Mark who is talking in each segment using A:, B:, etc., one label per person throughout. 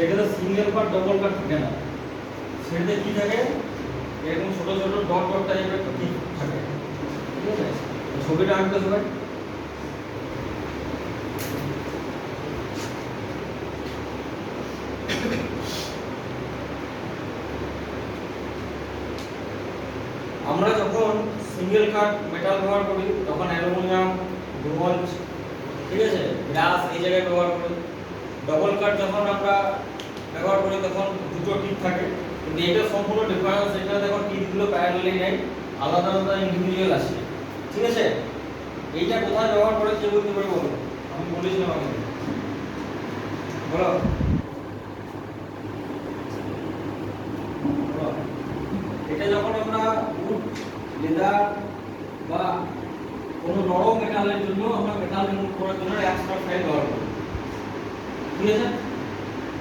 A: সেটাতে সিঙ্গেল কাট ডবল কাট থাকে না। সেটাতে কি থাকে? এরকম ছোট ছোট ডট ডট টাইপের কি থাকে? ঠিক আছে? ছবিটা আঁকতে সবাই আমরা যখন সিঙ্গেল কাট মেটাল ব্যবহার করি, তখন অ্যালুমিনিয়াম, ব্রোঞ্জ, ঠিক আছে? গ্লাস এই জায়গায় ব্যবহার করি। ডবল কাট যখন আমরা ব্যবহার করি, তখন দুটো টিপ থাকে। কিন্তু এটা সম্পূর্ণ ডিফারেন্স এটা দেখো টিপগুলো প্যারালালি নেই, আলাদা আলাদা ইন্ডিভিজুয়াল আছে। ঠিক আছে? এইটা কোথায় ব্যবহার করে কে বলতে পারব আমি বলেছিলাম আগে বলো। এটা যখন আমরা উড লেদার বা কোনো নরম মেটালের জন্য আমরা মেটাল রিমুভ করার জন্য এক্সট্রা ফাইল ব্যবহার করি। ঠিক আছে?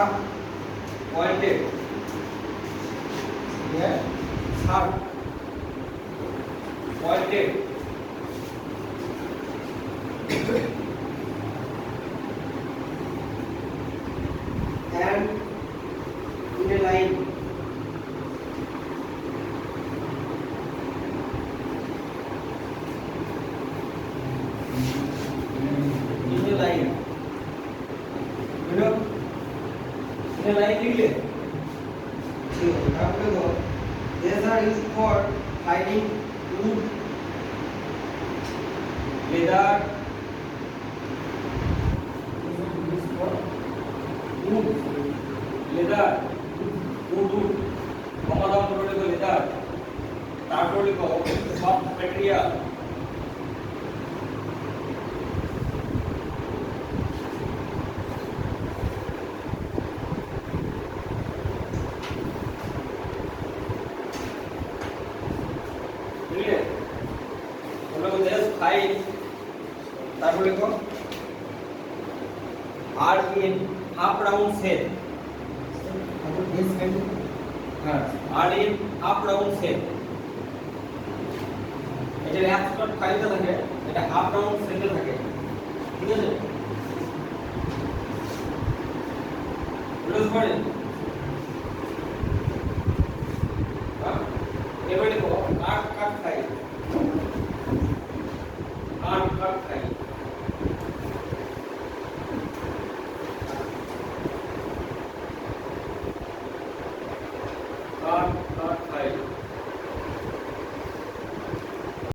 A: Pointed. Here, sharp. Pointed. In a line लिखले. ठीक है. अब देखो. These are used for hiding wood, leather. This is for wood, leather, wood, wood. কমাদাম করে লিখো leather. তারপর লিখো soft material. বুঝলে তোমরা বলতে ফাইভ তারপর লেখো R N half round cell হ্যাঁ R N half round cell এটা এক শট ফাইলটা থাকে এটা হাফ রাউন্ড সেলটা থাকে ঠিক আছে বুঝতে পারেন এবারে দেখো আর 学会ある学会